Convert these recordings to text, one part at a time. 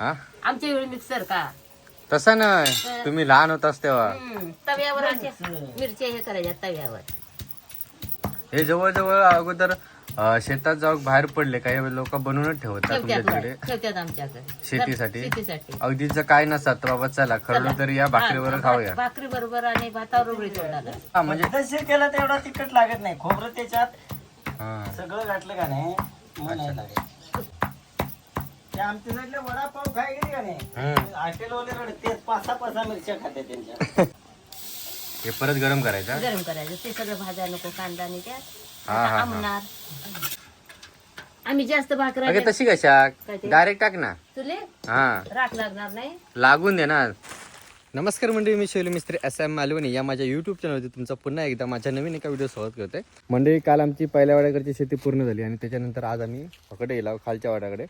हा? आमच्या वेळी मिक्सर का? तसं नाही. तुम्ही लहान होतास तेव्हा. हम्म, तव्यावर अशा मिरच्या हे करायच्या तव्यावर. हे जवळजवळ अगोदर अं, शेतात जाऊन बाहेर पडले. काही लोक बनवूनच ठेवतात तुमच्या ठेवत्यात तिकडे. ठेवत्यात आमच्याकडे. शेतीसाठी? शेतीसाठी. अगदीच काय नसतात तर बाबा चला खरडू तरी या भाकरीवर खाऊया. भाकरी बरोबर आणि भातावर उघडी तोंडाला हा म्हणजे तसे केलं तर एवढा तिखट लागत नाही. खोबरं त्याच्यात हा. सगळं घातलं का नाही? मग नाही लागत. ते आमच्या साईडला वडापाव खाय गेली का नाही हम्म. हॉटेलवाले रडत तेच पाच सहा पाच सहा मिरच्या खाते त्यांच्या. हे परत गरम करायचं? गरम करायचं. ते सगळं भाज्या नको कांदा आणि त्यात हा, हा, हा. आमणार. आम्ही जास्त भाकरा अगे तशी कशा? डायरेक्ट टाक ना. तुले? हा. राख लागणार नाही. लागून दे ना. नमस्कार मंडळी मी शैली मिस्त्री एस एम मालवणी. या माझ्या यूट्यूब चॅनलवरती तुमचं पुन्हा एकदा माझ्या नवीन एका व्हिडिओ स्वागत करते मंडळी काल आमची पहिल्या वाड्याकडची शेती पूर्ण झाली आणि त्याच्यानंतर आज आम्ही कडे गेलो खालच्या वाड्याकडे.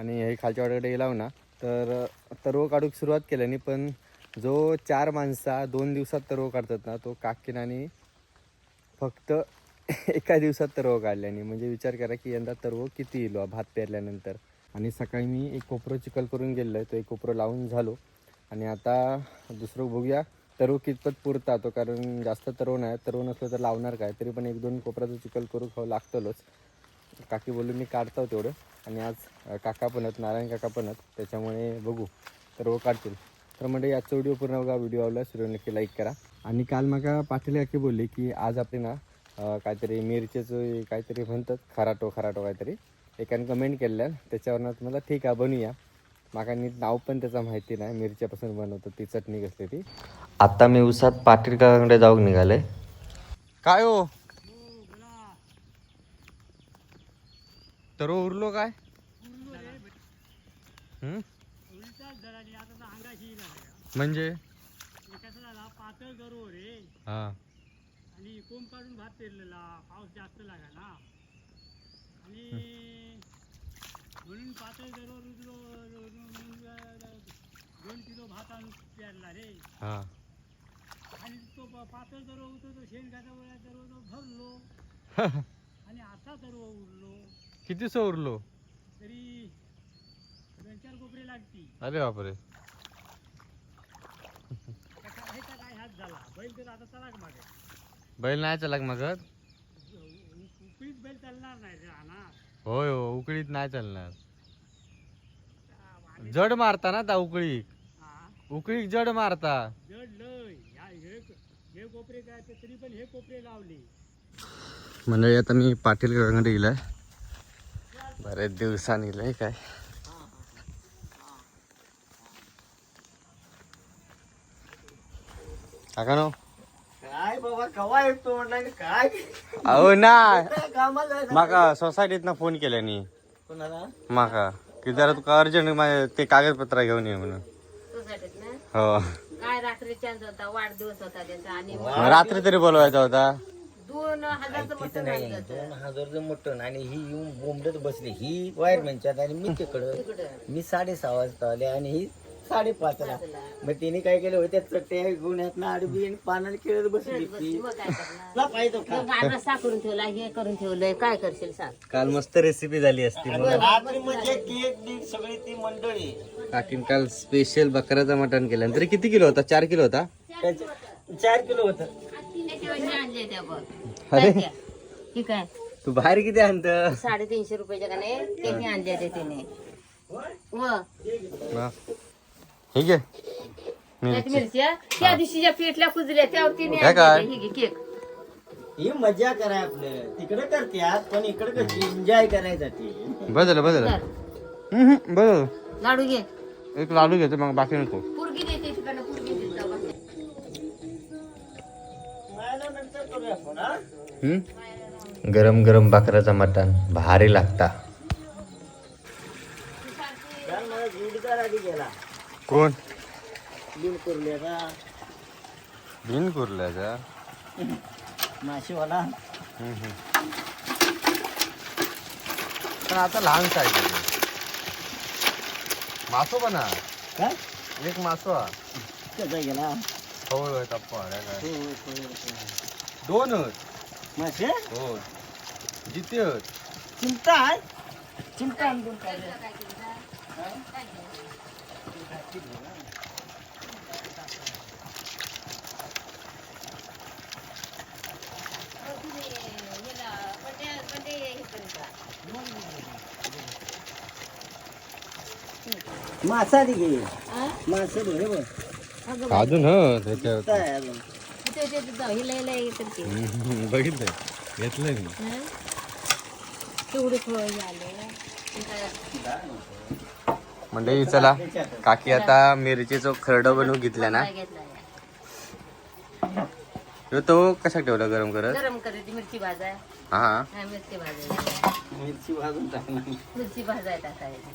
आणि हे खालच्या वाट्याकडे लाव ना तर तरव काढूक सुरुवात केल्याने पण जो चार माणसा दोन दिवसात तरव काढतात ना तो काकीनानी फक्त एका दिवसात तरव काढल्याने म्हणजे विचार करा की यंदा तरव किती येलो भात पेरल्यानंतर. आणि सकाळी मी एक कोपरं चिखल करून गेलो आहे तो एक कोपरं लावून झालो. आणि आता दुसरं बघूया तरव कितपत पुरता तो कारण जास्त तरव नाही तरव नसलं तर लावणार काय तरी पण एक दोन कोपराचं चिखल करू खाऊ लागतलोच. काकी बोलू मी काढतो तेवढं. आणि आज काका पण आहेत नारायण काका पण आहेत त्याच्यामुळे बघू. तरव काढतील. तर म्हणजे आजचा व्हिडिओ पूर्ण बघा. व्हिडिओ आवडला व्हिडिओ नक्की लाईक करा. आणि काल मग पाटील काकी बोलले की आज आपले ना काहीतरी मिरचीचं काहीतरी म्हणतात खराटो खराटो काहीतरी. एकाने कमेंट केलं त्याच्यावरनं मला ठीक आहे बनवूया माका नीट नाव पण त्याचं माहिती नाही. मिरच्यापासून बनवतो ती चटणी कसली ती. आता मी उसात पाटील काकाकडे जाऊन निघाले काय हो? तर उरलो काय? हम्म? म्हणजे? पातळ करू रे हा. आणि कोंब काढून भात पेरलेला पाऊस जास्त लागा ना आणि म्हणून पातळ जरूर रुजलो दोन किलो भात आणून पेरला रे हा. आणि तो पातळ जरूर होतो तो जरूर तो भरलो आणि आता जरूर उरलो किती सो उरलो तरी दोन चार कोपरे लागती अरे बापरे. त्याचा ह्याचा काय हात झाला? बैल तर आता चला मागे. बैल नाही चलाक मग बैल चालणार नाही रे राहणार होय हो उकळीत नाही चालणार. जड मारता ना त्या उकळीत. हा. उकळीत जड मारता. जड लय. हे हे कोपरे काय तरी पण हे कोपरे लावले. म्हणजे आता मी पाटील काकांकडे गेलाय बरेच दिवसांनी गेलाय काय. काका नो काय बाबा कवा येतो म्हटलं आणि काय? अहो ना. कामाला. माका सोसायटीतनं फोन केल्यानी. कोणाला? माका. की जरा तुका अर्जंट माझे ते कागदपत्र घेऊन ये म्हणून. सोसायटीत ना हो. काय रात्री होता? वाढदिवस होता त्याचा आणि मग रात्री तरी बोलवायचा होता. दोन हजारचं मटण आणलं होतं. दोन हजारचं मटण आणि ही येऊन बोंबडत बसली ही वायरमॅनच्यात आणि मी तिकडं तिकडं. मी साडेसहा वाजता आले आणि ही साडेपाचला. मग तिने काय केलं होत्या चट्ट्या गुन्ह्यात आडबी आणि पानाला खेळत बसली ती. मग काय करणार? तुला पाहिजे मग करून ठेवला हे करून ठेवलंय काय करशील सांग. काल मस्त रेसिपी झाली असती रात्री म्हणजे केक बीक सगळी ती मंडळी. काकीन काल स्पेशल बकऱ्याचं मटण केलं. तरी किती किलो होता? चार किलो होता? चार किलो होत. आणले त्या बघ. अरे. काय? ठीक आहे तू बाहेर किती आणत? साडेतीनशे रुपयाच्या का नाही? ते मी आणले ते तिने. व. ठीक आहे मिरच्या त्या दिवशीच्या पेटल्या कुजल्या त्यावर तिने काय? काय? हे केक. ही मजा कराय आपलं. तिकडे करत्यात पण इकडे कशी एन्जॉय करायसाठी बदल बदल. बदल. लाडू घे. एक लाडू घेतो मग बाकी नको. पुरगी देते तिकडनं पुरगी देत. गरम गरम बकऱ्याचा मटण. भारी लागता. कोण? बिन कुर्ल्याचा माशीवाला. पण आता लहान साईज मासो बना. काय? एक मासो गेला. टप्पा. हो, हो, हो. दोनच मासे हो जिते चिंता आहे चिंता आणून काय मासा घे मासा घे बघ अजून ह त्याच्यात मी फळ झाले म्हणजे चला काकी आता मिरचीचं खरडं बनवून ना? घेतला ह्यो तो कसा ठेवला गरम करत? गरम करायची मिरची भाजाय हा. हा मिरची भाजायची मिरची भाजून टाकणार मिरची भाजाय टाकायची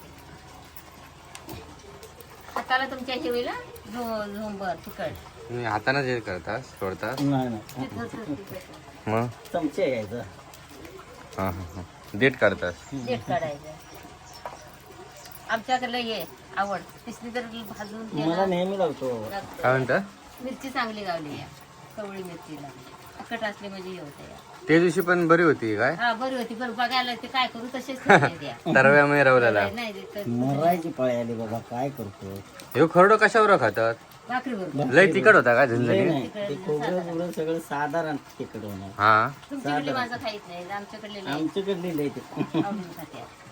हाताला तुमच्या झोंबर तिखट मी हाताने जे करतास सोडतास नाही नाही. मग? चमचे घ्यायचं हा हा हा. देठ काढतास. देठ काढायचं. आमच्याकडे ये आवड. तिसरी तर भाजून मला नेहमी लावतो. काय म्हणता? मिरची चांगली गावली या कवळी मिरचीला तिखट असली म्हणजे हे होतं या ते दिवशी पण बरी होती काय? हा बरी होती बरं बघायला ते काय करू तसेच ठेवले द्या. तरव्यामध्ये रवल्याला नाही ते तर मरायची पाळी आली बाबा काय करतो? ह्यो खरडो कशावर खातात? भाकरी बरोबर लय तिखट होता का लय झणझणी नाही ते खोबरं सगळं साधारण तिकड होणार. हा. तुमच्याकडली माझं खाईत नाही आमच्याकडले आमच्याकडली लय ते आवडून खात्यात.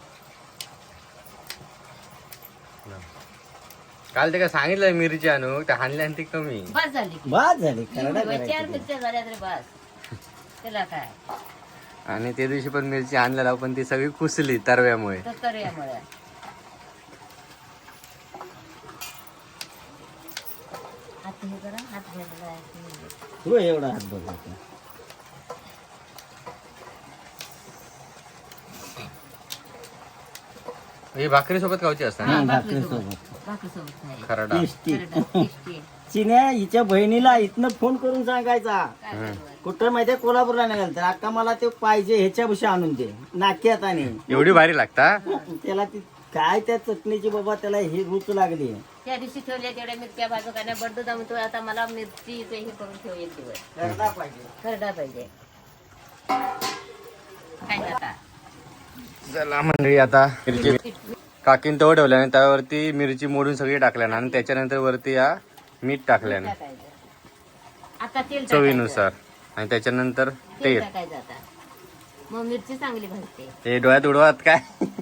काल ते काय सांगितलं मिरची आणू ते हाणल्या आणि ती कमी. बस झाली. की. बाद झाली करडा एवढी बाई, चार करायची मिरच्या झाल्या तरी बस. त्याला काय? आणि त्या दिवशी पण मिरची आणलेला पण ती सगळी कुसली तरव्यामुळे. तर करूयामुळे हात हे करा हात घ्यायला जायचं. हो एवढा हात बघायचा ही भाकरी सोबत खाऊची असतात हा, ना भाकरी सोबत भाकरी सोबत खायला. खरडा. टेस्टी. खरडा, tasty. चिन्या हिच्या बहिणीला इथनं फोन करून सांगायचा. काय? कुठं माहितीये कोल्हापूरला निघाल तर अक्का मला ते पाहिजे ह्याच्या आणून दे. नाक्यात आणि. एवढी भारी लागता? त्याला ती काय त्या चटणीची बाबा त्याला ही रुच लागली. त्या दिवशी ठेवल्या तेवढ्या मिरच्या भाजू काय नाही बड्डू जाऊन तो आता मला मिरची ते हे करून ठेव एक दिवस. करडा पाहिजे. खरडा पाहिजे. काय आता चला मंडळी आता मिरची काकीन तो ठेवल्या आणि त्यावरती मिरची मोडून सगळी टाकल्या ना आणि त्याच्यानंतर वरती या मीठ टाकल्याने. टाकायचं आता तेल चवीनुसार. आणि त्याच्यानंतर. तेल मग मिरची चांगली भाजते. ते डोळ्यात उडवत काय?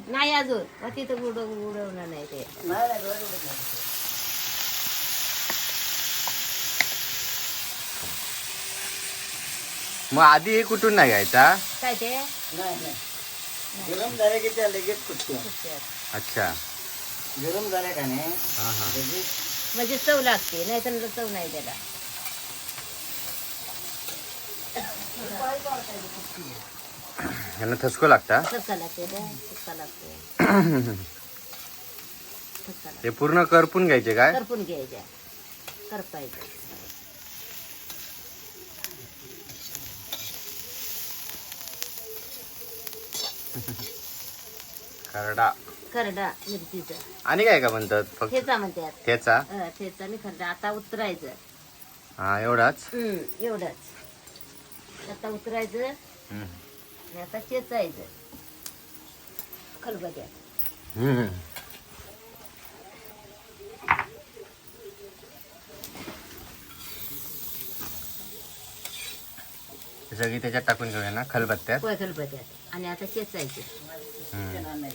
नाही अजून. मग तिथं उडव उडवणार नाही ते. मग आधी हे कुठून नाही घ्यायचा? काय ते? नाही नाही. गरम झाले की त्या लगेच फुटते अच्छा. गरम झाल्या का नाही हा हा. लगेच म्हणजे चव लागते नाही तर चव नाही त्याला. लागता? ठसका लागते लागते. ते पूर्ण करपून घ्यायचे काय? करपून घ्यायच्या करपायच्या खरडा. खरडा मिरचीचा. आणि काय का म्हणतात? फक्त ठेचा म्हणतात. त्याचा अं, ठेचा आणि खरडा. आता उतरायचं. हा एवढाच? हम्म, एवढंच. आता उतरायचं. हम्म. आता चेचायचं हम्म. हे सगळी त्याच्यात टाकून घेऊया ना खलबत्त्यात? खलबत्यात आणि आता चेचायचं हम्म.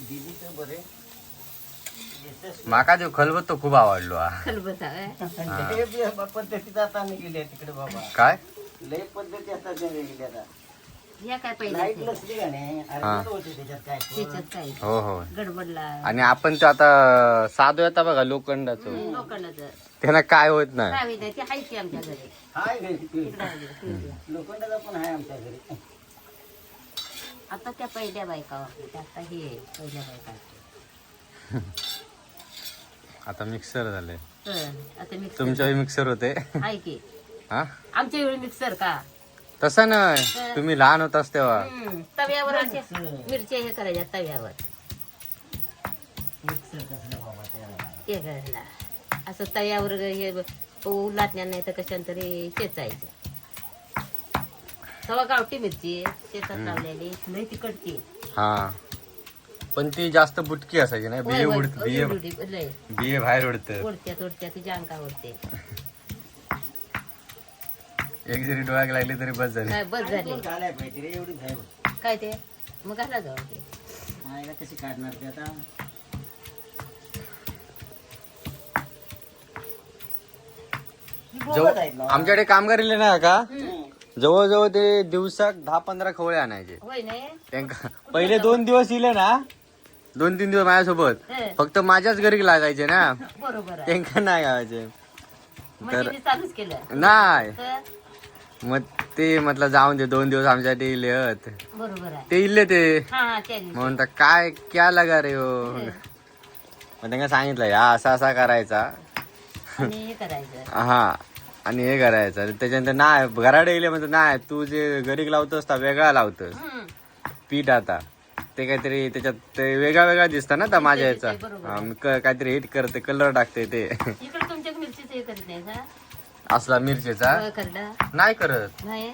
दिदीचं बरे माका जो खलबत तो खूप आवडलो हा. पद्धतीत आता तिकडे बाबा. काय? लय पद्धती आता त्या वेगळ्या आता. या काय लाइट पाहिजे नसली का नाही? हा. अर्धवट होते त्याच्यात काय? त्याच्यात काय? हो हो. गडबडला. आणि आपण तो आता साधो येता बघा लोखंडाचं. लोखंडाचं. त्यांना काय होत नाही. ते आमच्या घरी. हाय घरी तिकडं. लोखंडाचा पण आहे आमच्या घरी. आता त्या पहिल्या बायका वापरतात. आता हे पहिल्या बायका आता मिक्सर झाले. तर आता मिक्सर तुमच्या मिक्सर होते. आहे की. हा? आमच्या वेळी मिक्सर का? तसं नाही. तुम्ही लहान होतास तेव्हा. तव्यावर असे मिरच्या हे करायच्या तव्यावर. ते? असं तव्यावर हे उलाटण्या नाही तर कशाने तरी चेचायचं गावठी मिरची शेतात लावलेली लई तिकडची हा. पण ती जास्त बुटकी असायची नाही बिये उडत बिये लय. बिये बाहेर उडत ओढत्या तोडत्या तुझ्या अंगा ओढते एक जरी डोळ्याक लागली तरी बस झाली. काय बस झाली. पाहिजे रे एवढी. काय ते? मग घाला जाऊ ते आईला कशी काढणार ते आता? आमच्याकडे कामगार इले ना का? जवळजवळ ते दिवसाक दहा पंधरा खवळे आणायचे. होय नाही त्यांका पहिले दोन दिवस इले ना? दोन तीन दिवस माझ्यासोबत. हं, फक्त माझ्याच घरी लागायचे ना? बरोबर आहे. त्यांका नाही म्हणजे मी चालूच केलं? नाही. तर मग ते म्हटलं जाऊन दे दोन दिवस आमच्यासाठी इले हत बरोबर आहे. ते इले ते. हा हा त्या दिवशी. म्हणता काय क्या लगा रे हो? हं. मग त्यांना सांगितलं या असा असा करायचा. आणि हे करायचं. हा. आणि हे करायचं. आणि त्याच्यानंतर नाही घराडे गेले म्हणतो नाही तू जे घरी लावतोस ता वेगळा लावतोस. पीठ आता. ते काहीतरी त्याच्यात ते वेगळा वेगळा दिसतं ना त्या माझ्या याचा. हा, मी क- काहीतरी हिट करते कलर टाकते ते. इकडे तुमच्या मिरचीचं हे करीत नाही का? असला मिरचीचा? होय, करडा. नाही करत. नाही?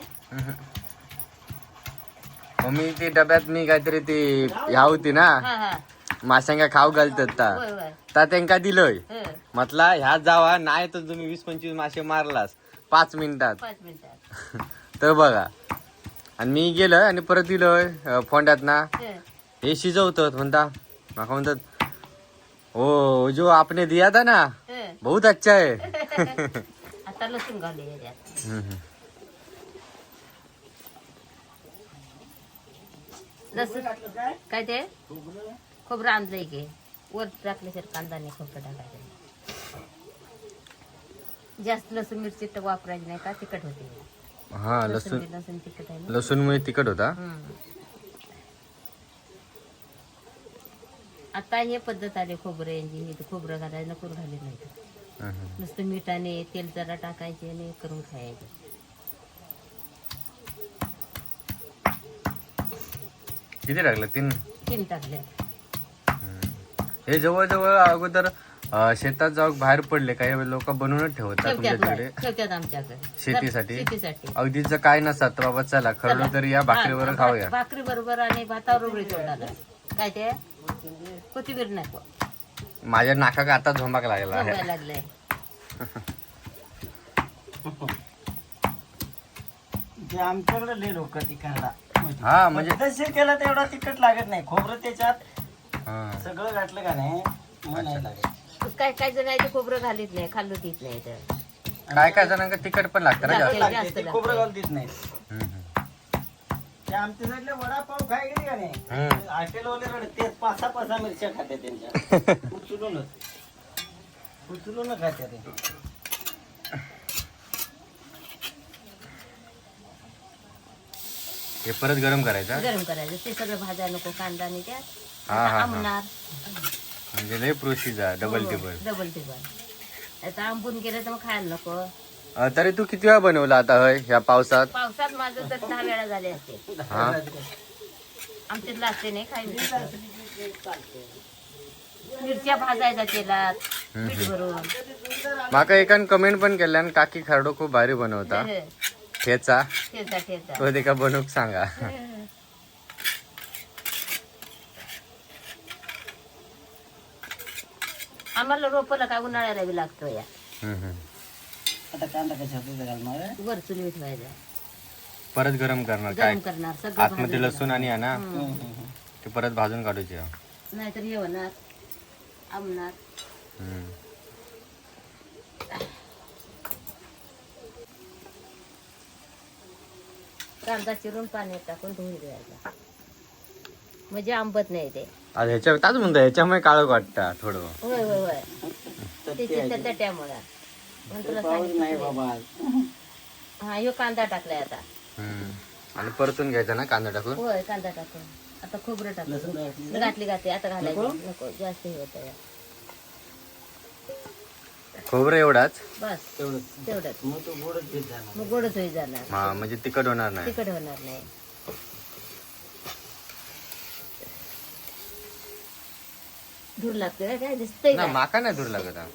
मग मी ते डब्यात मी काहीतरी ती ह्या होती ना हा हा. माशांका खाऊ घालतात होय होय. ता दिलंय. हं, म्हटला ह्यात जावा नाही तर तुम्ही वीस पंचवीस मासे मारलास. पाच मिनिटात. पाच मिनिटात. तर बघा. आणि मी गेलोय आणि परत दिलोय अं, फोंड्यात ना हं, हे शिजवतात म्हणता. माका म्हणतात हो जो आपने दिया था ना हं. बहुत अच्छा है. आता लसूण हम्म. काय ते? खोबरं आणलंय की वर टाकल्याशिवाय कांदा नाही खोबरं टाकायचं. जास्त लसूण मिरची तर वापरायची नाही का तिखट होते. हा लसूण लसूण लसूण तिखट आहे ना. लसूणमुळे तिखट होता. आता हे पद्धत आली खोबरं यांची हे खोबरं घालायला नको घाले नाही. नुसतं मिठाने तेल जरा टाकायचे आणि करून खायचे. किती टाकलं? तीन? तीन टाकले हे जवळजवळ अगोदर अं, शेतात जाऊन बाहेर पडले काही लोक बनवूनच ठेवतात तुमच्या ठेवत्यात तिकडे ठेवत्यात आमच्याकडे. शेतीसाठी? शेतीसाठी. अगदीच काय नसतात तर बाबा चला खरलो तरी या भाकरीवर खाऊया. भाकरी बरोबर आणि भातावर उघडी तोंडाला काय ते? कोथिंबीर नको. माझ्या नाकाक आता झोंबाक लागला आहे. लागलंय. आमच्याकडे लय लोक तिकडला हा म्हणजे तसे केलं तेवढा तिखट लागत नाही. खोबरं त्याच्यात. सगळं घातलं का नाही? मग नाही लागत. काय काय जण आहे ते खोबरं घालीत नाही खाल्लं देत नाही तर. काय काय जणांना तिखट पण लागतं ना जास्त लागते, लागते, जास्त ते खोबरं. घालून देत नाही हम्म. ते आमच्या साईडला वडापाव खाय गेली का नाही? हम्म. हॉटेल वाले ते पाच सहा पाच सहा मिरच्या खाते त्यांच्या. उचलूनच. उचलून खाते ते. हे परत गरम करायचं? गरम करायचं. ते सगळं भाजा नको कांदा आणि हा, हा, हा. आमणार. म्हणजे लय प्रोसिज आहे डबल टेबल डबल टेबल आता आंबून गेलं तर मग खायला नको. अं, तरी तू किती वेळा बनवला आता होय ह्या पावसात? पावसात माझं तर दहा वेळा झाले असते. हा? आमच्यात लागते नाही खाय मिरच्या भाजायच्या तेलात भरून. माका एकान कमेंट पण केल्यान काकी खारडो खूप भारी बनवता. ठेचा? ठेचा ठेचा. तो ते का बनवूक सांगा? आम्हाला रोपला काय उन्हाळ्याला बी लागतो या. हम्म, हम्म. आता कांदा कशा घालणार वर चुलीत व्हायचा परत गरम करणार काय? गरम करणार सगळं आतमध्ये लसूण आणि आहे ना हम्म. ते परत भाजून काढूचे. नाहीतर हे होणार आमणार. हम्म. कांदा चिरून पाण्यात टाकून धुवून द्यायचा म्हणजे आंबत नाही ते. आता ह्याच्या ताच म्हणतो ह्याच्यामुळे काळं वाटतं थोडं. होय होय होय. त्याची त्या त्यामुळं म्हणून तुला नाही सांगितलं बाबा हा ह्यो कांदा टाकलाय आता. हम्म. आणि परतून घ्यायचा ना कांदा टाकून? होय कांदा टाकून. आता खोबरं घातली घातली घातली. आता घालायचं. नको? जास्त हे होत खोबरं एवढाच? बस तेवढं तेवढंच. मग तो गोडच देत जाणार. मग गोडच होई जाणार. हा म्हणजे तिखट होणार नाही. तिखट होणार नाही. धूर लागते काय दिसतंय ना काय? माका नाही दूर लागत हा.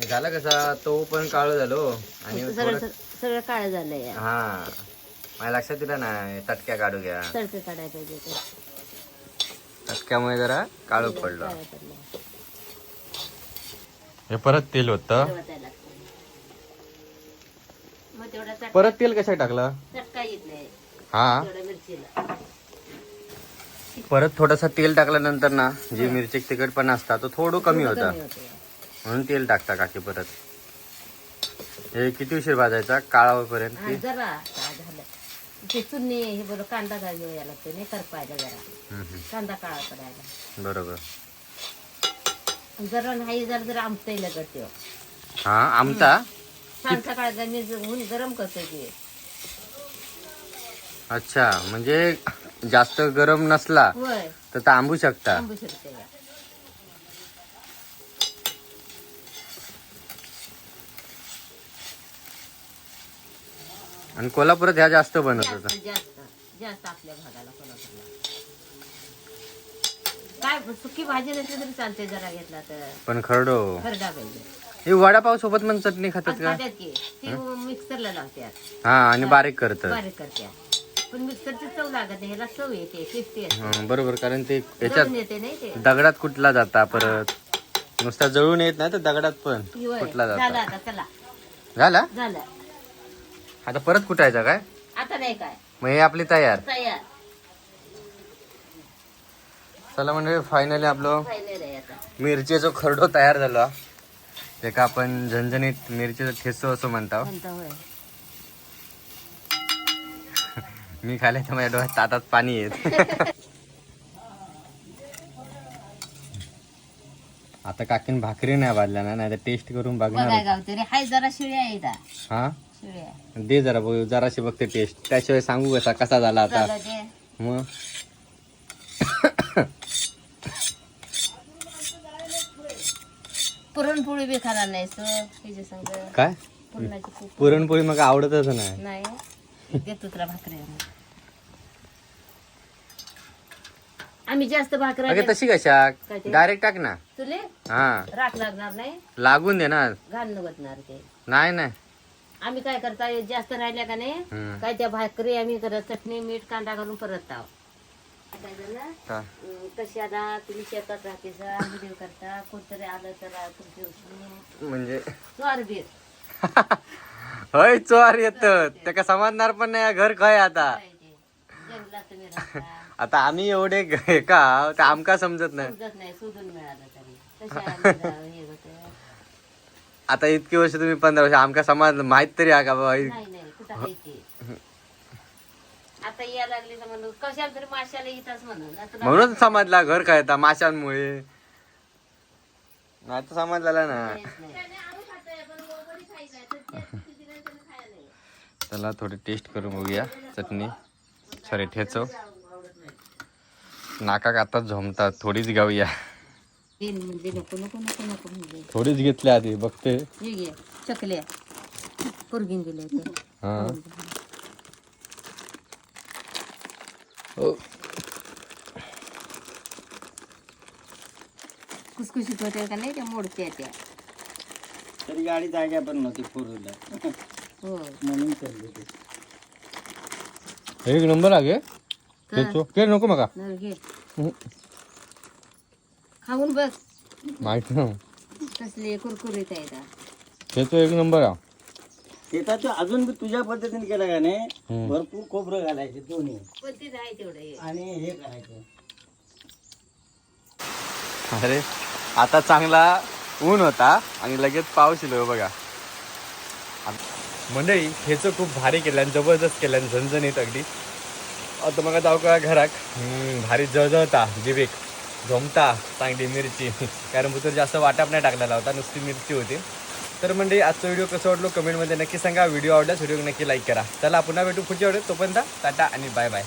हे झालं कसा तो पण काळ झालो आणि सगळं थोडं- सगळं काळ झालंय. हा. माझ्या लक्षात दिलं नाही तटक्या काढू घ्या. तडके काढायला पाहिजे ते. तटक्यामुळे जरा काळू पडलं. काळं पडलं. हे परत तेल होतं तेव्हा लागतं. मग तेवढा चट- परत तेल कशा टाकलं? चटका येत नाही. हा? मिरचीला. परत थोडासा तेल टाकल्यानंतर ना जी मिरची तिखटपणा असता तो थोडं कमी होता कमी होते. म्हणून तेल टाकता काकी परत. हे किती उशीर भाजायचा? काळा होईपर्यंत हा, की जरा काय झालं. ते चुन्नी हे बरोबर कांदा घालूया लागते नाही करपायला जरा. हम्म, हम्म. कांदा काळा बरोबर. जरा नाही जर जर आमचं लगत त्यो. हा सकाळ गरम अच्छा म्हणजे जास्त गरम नसला होय. तर तांबू शकता. आंबू शकते का आणि कोल्हापुरात ह्या जास्त बनत होता. जास्त आपल्या भागाला कोल्हापूरला काय सुकी भाजी नसली तरी चालते जरा घेतला तर. पण खरडो. खरडा पाहिजे. हे वडापाव सोबत पण चटणी खातात का? खात्यात की. ती मिक्सरला हा आणि बारीक करतात. बारीक करतात पण मिक्सरची चव लागत नाही ह्याला चव येते टेस्टी असते. हा, बरोबर कारण ते जळून याच्यात येते नाही ते. दगडात कुठला जाता परत? नुसता जळून येत नाही तर दगडात पण होय. कुठला झालं जाता आता चला. झाला? झालं. आता परत कुठायचा काय? आता नाही काय. मग हे आपली तयार. तयार. चला म्हणजे फायनली आपलं मिरचीचा खरडो तयार झाला. ते का आपण झणझणीत मिरचीचा ठेसो असं म्हणतो. मी खाले तर माझ्या डोळ्यात तातात पाणी येत. आता काकीन भाकरी नाही बांधल्या ना नाही तर टेस्ट करून बघणार हाय जरा शिळ्या. हा? दे जरा बघू जराशी बघते टेस्ट त्याशिवाय सांगू कसा कसा झाला आता. मग? पुरणपोळी बी खाणार नाही सो तिच्या संग काय? पुरणाची खूप पुरणपोळी मग आवडतच नाही. नाही. देतो तुला भाकरी. आम्ही जास्त भाकरी अगे तशी कशा? डायरेक्ट टाक ना. तुले? हा. राख लागणार नाही? लागून दे ना. नवतणार ते. नाही नाही. आम्ही काय करता जास्त राहिल्या का नाही? हम्म. काय त्या भाकरी आम्ही करत चटणी मीठ कांदा घालून परत आव कशी आता तुम्ही शेतात राहतेस व्हिडिओ करता. कोणतरी आलं तर आ- तुमची उचलून म्हणजे? बीर होय चोर येत ते का समजणार पण नाही घर काय आता. आता आम्ही एवढे का? ते आमका समजत नाही? शोधून मिळालं आता इतकी वर्ष तुम्ही पंधरा वर्ष आमका समाज माहीत तरी आहे का बाबा नाही नाही कुठं आहे ते आता या लागली तर म्हणून कशाला तरी माशाला येतात म्हणून आता तुला म्हणून समजला घर काय आता माशांमुळे. नाही तर समजला ना. नाही. चला थोडी टेस्ट करून बघूया. चटणी. सॉरी ठेचव. नाका आता झोमतात थोडीच गाऊया. तीन म्हणजे नको नको नको नको म्हणजे थोडीच घेतली आधी बघते. हे घे चकल्या. पुरगीन ते हा ओ, खुसखुशीत होते का नाही त्या मोडत्या त्या? तरी गाडी जागा पण नव्हती फोर व्हीलर हो. म्हणून चालली ती. एक नंबर आगे ठेचो के? नको मका. नर घे. खाऊन बघ माहीत ना कसले कुरकुरीत आहे का एक नंबर शेतात अजून बी तुझ्या पद्धतीने केलं का नाही. भरपूर खोबरं घालायचे दोन्ही. आहे तेवढं हे. आणि हे करायचं. अरे आता चांगला ऊन होता आणि लगेच पाऊस येलो बघा. मंडळी हेच खूप भारी केल्यान जबरदस्त केल्यान झणझणीत अगदी. आता मग जाऊ का घराक हम्म, भारी जळजळता जिवेक झोमता चांगली मिरची. कारण भुतर जास्त वाटाप नाही टाकलेला होता नुसती मिरची होती. तर म्हणजे आजचा व्हिडिओ कसं वाटलो कमेंटमध्ये नक्की सांगा. व्हिडिओ आवडल्यास व्हिडिओ नक्की लाईक करा. चला पुन्हा भेटू पुढच्या वेळेस तोपर्यंत टाटा आणि बाय बाय